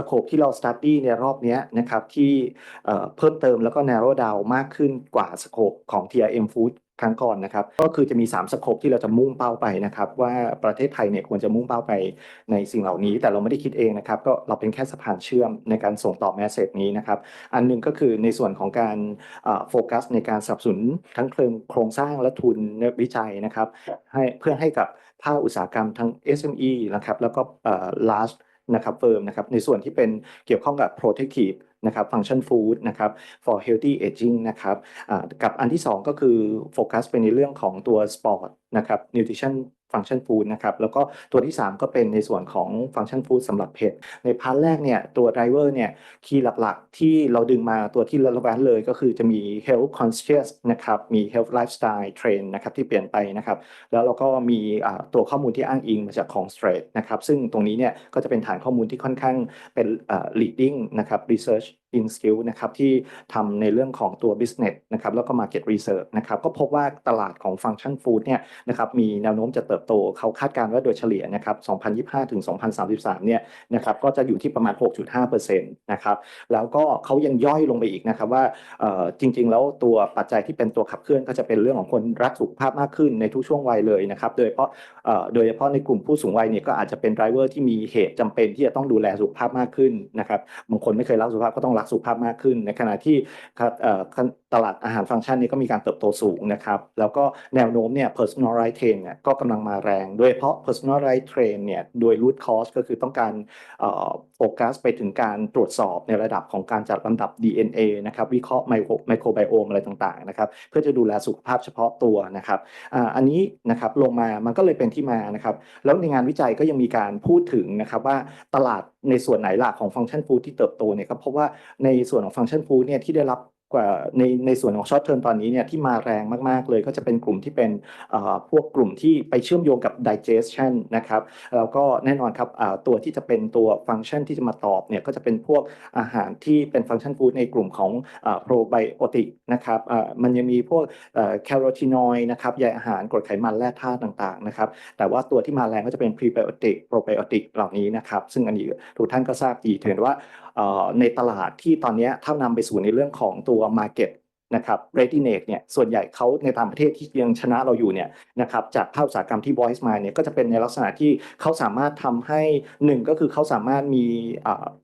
สโคปที่เรา study ในรอบนี้นะครับที่เพิ่มเติมแล้วก็ narrow down มากขึ้นกว่าสโคปของ TRM Food ครั้งก่อนนะครับก็คือจะมี 3 สโคปที่เราจะมุ่งเป้าไปนะครับ ว่าประเทศไทยเนี่ยควรจะมุ่งเป้าไปในสิ่งเหล่านี้ แต่เราไม่ได้คิดเองนะครับ ก็เราเป็นแค่สะพานเชื่อมในการส่งต่อแมสเซจนี้นะครับ อันหนึ่งก็คือในส่วนของการโฟกัสในการสนับสนุนทั้งเชิงโครงสร้างและทุนวิจัยนะครับให้เพื่อให้กับภาคอุตสาหกรรมทั้ง SME นะครับแล้วก็ large นะครับเฟิร์มนะครับในส่วนที่เป็นเกี่ยวข้องกับ protective นะครับ function food นะครับ for healthy aging นะครับกับอันที่ 2 ก็คือโฟกัสไปในเรื่องของตัว sport นะครับ nutrition function food นะครับแล้วก็ตัวที่ 3 ก็เป็นในส่วนของ function food สำหรับเพจในพาร์ทแรกเนี่ยตัว driver เนี่ยคีย์หลักๆ ที่เราดึงมาตัวที่ relevant เลยก็คือจะมี health conscious นะครับมี health lifestyle trend นะครับที่เปลี่ยนไปนะครับแล้วเราก็มีตัวข้อมูลที่อ้างอิงมาจากของ Straight นะครับซึ่งตรงนี้เนี่ยก็จะเป็นฐานข้อมูลที่ค่อนข้างเป็น leading นะครับ research institute นะครับที่ทำในเรื่องของตัว business นะครับแล้วก็ market research นะครับก็พบว่าตลาดของ function food เนี่ยนะครับมีแนวโน้มจะเติบโตเขาคาดการณ์ว่าโดยเฉลี่ยนะครับ 2025 ถึง 2033 เนี่ยนะครับก็จะอยู่ที่ประมาณ 6.5%นะครับแล้วก็เขายังย่อยลงไปอีกนะครับว่าจริง ๆ แล้วตัวปัจจัยที่เป็นตัวขับเคลื่อนก็จะเป็นเรื่องของคนรักสุขภาพมากขึ้นในทุกช่วงวัยเลยนะครับโดยเฉพาะโดยเฉพาะในกลุ่มผู้สูงวัยเนี่ยก็อาจจะเป็นไดรเวอร์ที่มีเหตุจำเป็นที่จะต้องดูแลสุขภาพมากขึ้นนะครับบางคนไม่เคยรักสุขภาพก็ต้องรักสุขภาพมากขึ้น ในขณะที่ ตลาดอาหารฟังก์ชันนี้ก็มีการเติบโตสูงนะครับ แล้วก็แนวโน้มเนี่ย personalized train เนี่ยก็กำลังมาแรง โดยเฉพาะ personalized train เนี่ยโดย root cause ก็คือต้องการโฟกัสไปถึงการตรวจสอบในระดับของการจัดลำดับ DNA นะครับ วิเคราะห์ไมโครไบโอมอะไรต่างๆนะครับ เพื่อจะดูแลสุขภาพเฉพาะตัวนะครับอ,อันนี้นะครับลงมามันก็เลยเป็นที่มานะครับ แล้วในงานวิจัยก็ยังมีการพูดถึงนะครับว่าตลาดในส่วนไหนหลักของฟังก์ชันฟู้ดที่เติบโตเนี่ยก็เพราะว่าในส่วนของฟังก์ชันฟู้ดเนี่ยที่ได้รับ กว่าในในส่วนของช็อตเทอมตอนนี้เนี่ยที่มาแรงมากๆเลยก็จะเป็นกลุ่มที่เป็นเอ่อพวกกลุ่มที่ไปเชื่อมโยงกับ digestion นะครับแล้วก็แน่นอนครับอ่าตัวที่จะเป็นตัวฟังก์ชันที่จะมาตอบเนี่ยก็จะเป็นพวกอาหารที่เป็นฟังก์ชันฟู้ดในกลุ่มของอ่า probiotic นะครับอ่ามันยังมีพวกเอ่อแคโรทีนอยด์นะครับใยอาหารกรดไขมันแร่ธาตุต่างๆนะครับแต่ว่าตัวที่มาแรงก็จะเป็น prebiotic probiotic เหล่านี้นะครับซึ่งอันนี้ทุกท่านก็ทราบดีเห็นว่าในตลาดที่ตอนนี้ถ้านำไปสู่ในเรื่องของตัว market นะครับ readiness เนี่ยส่วนใหญ่เขาในต่างประเทศที่ยังชนะเราอยู่เนี่ยนะครับจากภาคอุตสาหกรรมที่ voice มาเนี่ยก็จะเป็นในลักษณะที่เขาสามารถทำให้หนึ่งก็คือเขาสามารถมี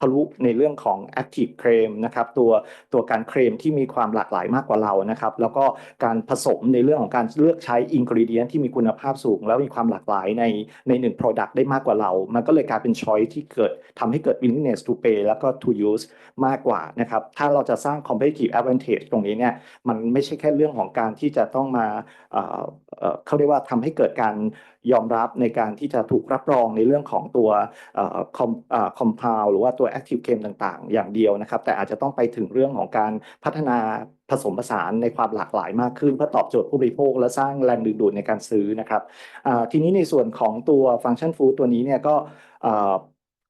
ทะลุในเรื่องของ active claim นะครับตัวตัวการเคลมที่มีความหลากหลายมากกว่าเรานะครับแล้วก็การผสมในเรื่องของการเลือกใช้ ingredient ที่มีคุณภาพสูง แล้วมีความหลากหลายในในหนึ่ง product ได้มากกว่าเรา มันก็เลยกลายเป็น choice ที่เกิดทำให้เกิด willingness to pay แล้วก็ to use มากกว่านะครับถ้าเราจะสร้าง competitive advantage ตรงนี้เนี่ยมันไม่ใช่แค่เรื่องของการที่จะต้องมาเอ่อเอ่อเขาเรียกว่าทำให้เกิดการยอมรับในการที่จะถูกรับรองในเรื่องของตัวเอ่อ com เอ่อ compound หรือว่าตัว active claim ต่างๆ อย่างเดียวนะครับ แต่อาจจะต้องไปถึงเรื่องของการพัฒนาผสมผสานในความหลากหลายมากขึ้นเพื่อตอบโจทย์ผู้บริโภค และสร้างแรงดึงดูดในการซื้อนะครับทีนี้ในส่วนของตัวฟังก์ชันฟู้ดตัวนี้เนี่ยก็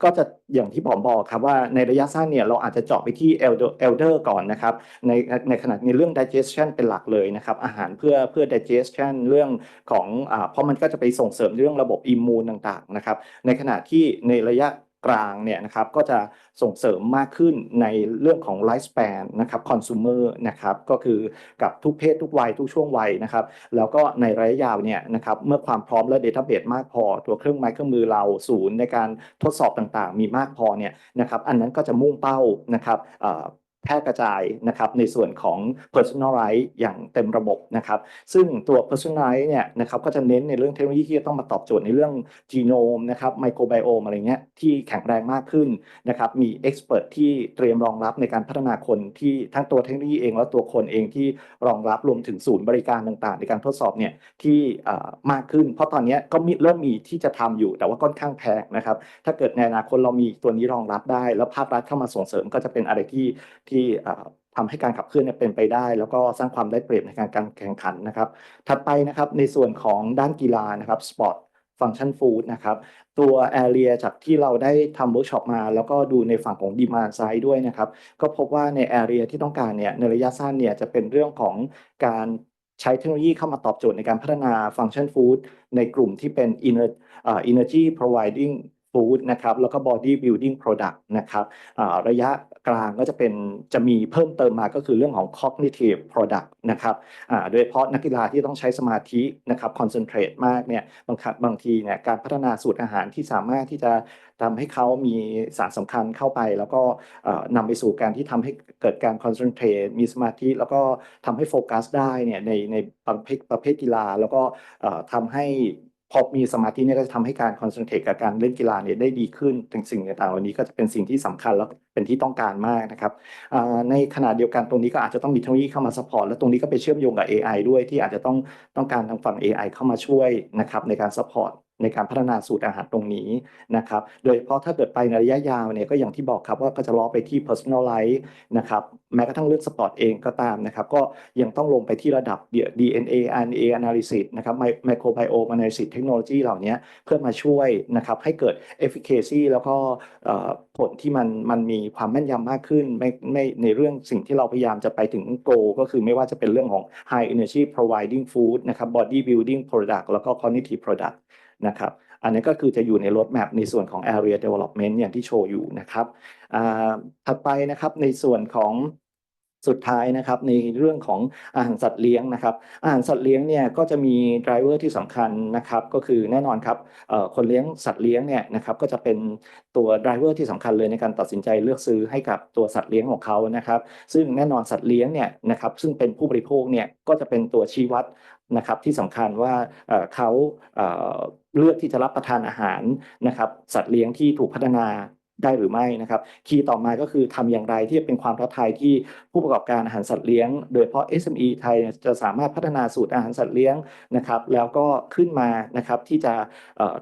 ก็จะอย่างที่ผมบอกครับว่าในระยะสั้นเนี่ยเราอาจจะเจาะไปที่ elder elder ก่อนนะครับในในขณะในเรื่อง digestion เป็นหลักเลยนะครับอาหารเพื่อเพื่อ digestion เรื่องของอ่าเพราะมันก็จะไปส่งเสริมเรื่องระบบอิมมูนต่างๆนะครับในขณะที่ในระยะ กลางเนี่ยนะครับก็จะส่งเสริมมากขึ้นในเรื่องของไลฟ์สเปนนะครับคอน sumer นะครับก็คือกับทุกเพศทุกวัยทุกช่วงวัยนะครับแล้วก็ในระยะยาวเนี่ยนะครับเมื่อความพร้อมและ database มากพอ ตัวเครื่องไม้เครื่องมือเราศูนย์ในการทดสอบต่างๆ มีมากพอเนี่ยนะครับอันนั้นก็จะมุ่งเป้านะครับ แพร่กระจายนะครับในส่วนของ personalize อย่างเต็มระบบนะครับ ซึ่งตัว personalize เนี่ยนะครับก็จะเน้นในเรื่องเทคโนโลยีที่จะต้องมาตอบโจทย์ในเรื่องจีโนมนะครับไมโครไบโอมอะไรเงี้ยที่แข็งแรงมากขึ้นนะครับมี expert ที่เตรียมรองรับในการพัฒนาคนที่ทั้งตัวเทคโนโลยีเองและตัวคนเองที่รองรับรวมถึงศูนย์บริการต่างๆ ในการทดสอบเนี่ยที่มากขึ้น เพราะตอนนี้ก็มีเริ่มมีที่จะทำอยู่แต่ว่าค่อนข้างแพงนะครับถ้าเกิดในอนาคตเรามีตัวนี้รองรับได้ แล้วภาครัฐเข้ามาส่งเสริมก็จะเป็นอะไรที่ที่เอ่อทำให้การขับเคลื่อนเป็นไปได้ แล้วก็สร้างความได้เปรียบในการการแข่งขันนะครับ ถัดไปนะครับในส่วนของด้านกีฬานะครับสปอร์ตฟังก์ชันฟู้ดนะครับตัว Area จากที่เราได้ทำเวิร์กช็อปมา แล้วก็ดูในฝั่งของ Demand Side ด้วยนะครับ ก็พบว่าใน Area ที่ต้องการเนี่ยในระยะสั้นเนี่ยจะเป็นเรื่องของการใช้เทคโนโลยีเข้ามาตอบโจทย์ในการพัฒนาฟังก์ชันฟู้ดในกลุ่มที่เป็น Energy Providing food นะครับแล้วก็ body building product นะครับระยะ กลางก็จะเป็นจะมีเพิ่มเติมมาก็คือเรื่องของ cognitive product นะครับโดยเฉพาะนักกีฬาที่ต้องใช้สมาธินะครับ concentrate มากเนี่ยบางครั้งบางทีเนี่ยการพัฒนาสูตรอาหารที่สามารถที่จะทำให้เขามีสารสำคัญเข้าไป แล้วก็นำไปสู่การที่ทำให้เกิดการ concentrate มีสมาธิ แล้วก็ทำให้โฟกัสได้เนี่ยในในประเภทประเภทกีฬา แล้วก็ทำให้ พอมีสมาธิเนี่ยก็จะทำให้การคอนเซนเทรตกับการเล่นกีฬาเนี่ยได้ดีขึ้นถึงสิ่งต่างๆเหล่านี้ก็จะเป็นสิ่งที่สำคัญแล้วเป็นที่ต้องการมากนะครับในขณะเดียวกันตรงนี้ก็อาจจะต้องมีเทคโนโลยีเข้ามาสปอร์ตและตรงนี้ก็ไปเชื่อมโยงกับ AI ด้วยที่อาจจะต้องต้องการทางฝั่ง AI เข้ามาช่วยนะครับในการสปอร์ต ในการพัฒนาสูตรอาหารตรงนี้นะครับโดยเฉพาะถ้าเกิดไปในระยะยาวเนี่ยก็อย่างที่บอกครับว่าก็จะล้อไปที่ personalize นะครับแม้กระทั่งเรื่องสปอร์ตเองก็ตามนะครับก็ยังต้องลงไปที่ระดับ DNA RNA analysis นะครับ microbiome analysis เทคโนโลยีเหล่านี้เพื่อมาช่วยนะครับให้เกิด efficacy แล้วก็ผลที่มันมันมีความแม่นยำมากขึ้นไม่ไม่ในเรื่องสิ่งที่เราพยายามจะไปถึง g o ก็คือไม่ว่าจะเป็นเรื่องของ high energy providing food นะครับ body building product แล้วก็ cognitive product นะครับอันนี้ก็คือจะอยู่ใน road map ในส่วนของ area development อย่างที่โชว์อยู่นะครับถัดไปนะครับในส่วนของสุดท้ายนะครับในเรื่องของอาหารสัตว์เลี้ยงนะครับอาหารสัตว์เลี้ยงเนี่ยก็จะมี driver ที่สำคัญนะครับก็คือแน่นอนครับคนเลี้ยงสัตว์เลี้ยงเนี่ยนะครับก็จะเป็นตัว driver ที่สำคัญเลยในการตัดสินใจเลือกซื้อให้กับตัวสัตว์เลี้ยงของเขานะครับ ซึ่งแน่นอนสัตว์เลี้ยงเนี่ยนะครับซึ่งเป็นผู้บริโภคเนี่ยก็จะเป็นตัวชี้วัดนะครับที่สำคัญว่าเขา เลือกที่จะรับประทานอาหารนะครับ สัตว์เลี้ยงที่ถูกพัฒนาได้หรือไม่นะครับ คีย์ต่อมาก็คือทำอย่างไรที่จะเป็นความท้าทายที่ผู้ประกอบการอาหารสัตว์เลี้ยง โดยเฉพาะ SME ไทยเนี่ยจะสามารถพัฒนาสูตรอาหารสัตว์เลี้ยงนะครับ แล้วก็ขึ้นมานะครับที่จะ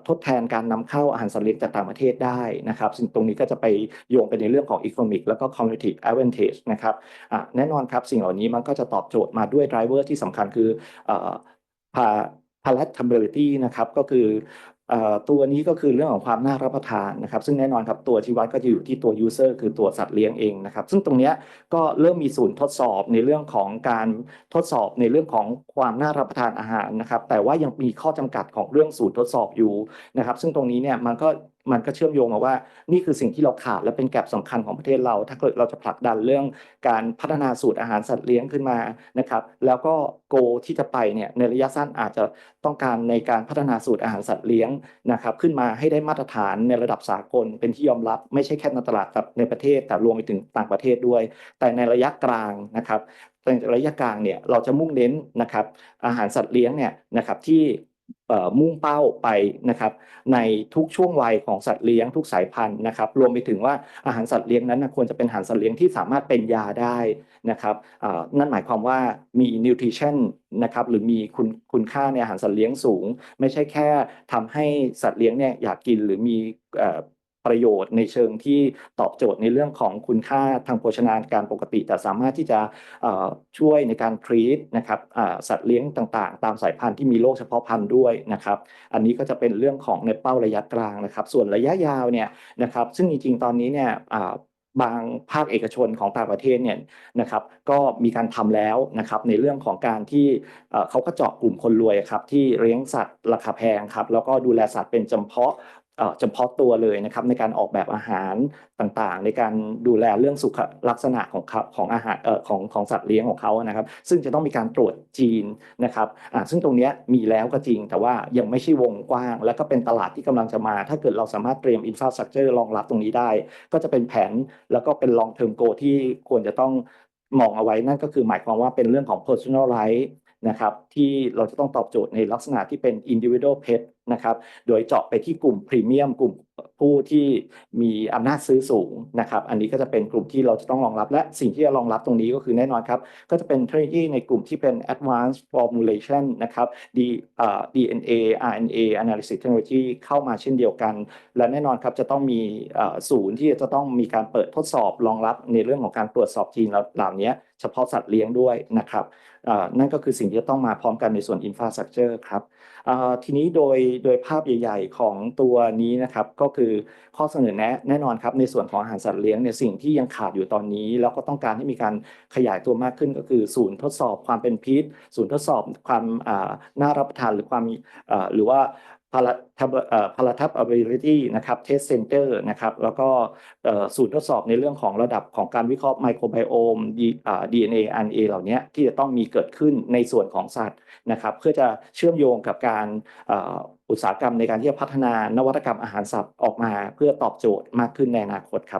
ทดแทนการนำเข้าอาหารสัตว์เลี้ยงจากต่างประเทศได้นะครับ ซึ่งตรงนี้ก็จะไปโยงไปในเรื่องของ economic แล้วก็ competitive advantage นะครับแน่นอนครับสิ่งเหล่านี้มันก็จะตอบโจทย์มาด้วย driver ที่สำคัญคือเอ่อ pa- palatability นะครับก็คือตัวนี้ก็คือเรื่องของความน่ารับประทานนะครับ ซึ่งแน่นอนครับตัวชี้วัดก็จะอยู่ที่ตัว user คือตัวสัตว์เลี้ยงเองนะครับ ซึ่งตรงนี้ก็เริ่มมีศูนย์ทดสอบในเรื่องของการทดสอบในเรื่องของความน่ารับประทานอาหารนะครับ แต่ว่ายังมีข้อจำกัดของเรื่องศูนย์ทดสอบอยู่นะครับ ซึ่งตรงนี้เนี่ยมันก็ มันก็เชื่อมโยงมาว่า นี่คือสิ่งที่เราขาดและเป็นแกลบสำคัญของประเทศเรา ถ้าเกิดเราจะผลักดันเรื่องการพัฒนาสูตรอาหารสัตว์เลี้ยงขึ้นมานะครับแล้วก็โกที่จะไปเนี่ยในระยะสั้นอาจจะต้องการในการพัฒนาสูตรอาหารสัตว์เลี้ยงนะครับขึ้นมาให้ได้มาตรฐานในระดับสากลเป็นที่ยอมรับไม่ใช่แค่ในตลาดในประเทศแต่รวมไปถึงต่างประเทศด้วย แต่ในระยะกลางนะครับในระยะกลางเนี่ยเราจะมุ่งเน้นนะครับอาหารสัตว์เลี้ยงเนี่ยนะครับที่ มุ่งเป้าไปนะครับในทุกช่วงวัยของสัตว์เลี้ยงทุกสายพันธุ์นะครับรวมไปถึงว่าอาหารสัตว์เลี้ยงนั้นควรจะเป็นอาหารสัตว์เลี้ยงที่สามารถเป็นยาได้นะครับนั่นหมายความว่ามีนิวทริชั่นนะครับหรือมีคุณคุณค่าในอาหารสัตว์เลี้ยงสูง ไม่ใช่แค่ทำให้สัตว์เลี้ยงเนี่ยอยากกินหรือมีอ ประโยชน์ในเชิงที่ตอบโจทย์ในเรื่องของคุณค่าทางโภชนาการปกติ แต่สามารถที่จะช่วยในการทรีตนะครับสัตว์เลี้ยงต่างๆ ตามสายพันธุ์ที่มีโรคเฉพาะพันธุ์ด้วยนะครับ อันนี้ก็จะเป็นเรื่องของในเป้าระยะกลางนะครับ ส่วนระยะยาวเนี่ยนะครับ ซึ่งจริงๆตอนนี้เนี่ยบางภาคเอกชนของต่างประเทศเนี่ยนะครับก็มีการทำแล้วนะครับในเรื่องของการที่เอ่อเขาก็เจาะกลุ่มคนรวยครับที่เลี้ยงสัตว์ราคาแพงครับแล้วก็ดูแลสัตว์เป็นจำเพาะ เฉพาะตัวเลยนะครับในการออกแบบอาหารต่างๆ ในการดูแลเรื่องสุขลักษณะของของอาหารของของสัตว์เลี้ยงของเขานะครับ ซึ่งจะต้องมีการตรวจจีนนะครับซึ่งตรงนี้มีแล้วก็จริง แต่ว่ายังไม่ใช่วงกว้าง แล้วก็เป็นตลาดที่กำลังจะมา ถ้าเกิดเราสามารถเตรียมอินฟราสตรักเจอร์รองรับตรงนี้ได้ ก็จะเป็นแผนแล้วก็เป็น long term goal ที่ควรจะต้องมองเอาไว้นั่นก็คือหมายความว่าเป็นเรื่องของ personalize นะครับที่เราจะต้องตอบโจทย์ในลักษณะที่เป็น individual pet นะครับโดยเจาะไปที่กลุ่มพรีเมียมกลุ่ม ผู้ที่มีอำนาจซื้อสูงนะครับอันนี้ก็จะเป็นกลุ่มที่เราจะต้องรองรับ และสิ่งที่จะรองรับตรงนี้ก็คือแน่นอนครับ ก็จะเป็นเทคโนโลยีในกลุ่มที่เป็น advanced formulation นะครับ D DNA RNA analysis technology เข้ามาเช่นเดียวกัน และแน่นอนครับจะต้องมีศูนย์ที่จะต้องมีการเปิดทดสอบรองรับในเรื่องของการตรวจสอบจีนเหล่านี้เฉพาะสัตว์เลี้ยงด้วยนะครับนั่นก็คือสิ่งที่จะต้องมาพร้อมกันในส่วน infrastructure ครับทีนี้โดยโดยภาพใหญ่ ๆ ของตัวนี้นะครับก็คือข้อเสนอแนะแน่นอนครับในส่วนของอาหารสัตว์เลี้ยงเนี่ยสิ่งที่ยังขาดอยู่ตอนนี้ แล้วก็ต้องการให้มีการขยายตัวมากขึ้นก็คือศูนย์ทดสอบความเป็นพิษ ศูนย์ทดสอบความน่ารับประทานหรือความอ่าหรือว่า palatability นะครับ test center นะครับ แล้วก็ศูนย์ทดสอบในเรื่องของระดับของการวิเคราะห์ไมโครไบโอม DNA RNA เหล่านี้ที่จะต้องมีเกิดขึ้นในส่วนของสัตว์นะครับ เพื่อจะเชื่อมโยงกับการ อุตสาหกรรมในการที่จะพัฒนานวัตกรรมอาหารสัตว์ออกมาเพื่อตอบโจทย์มากขึ้นในอนาคตครับ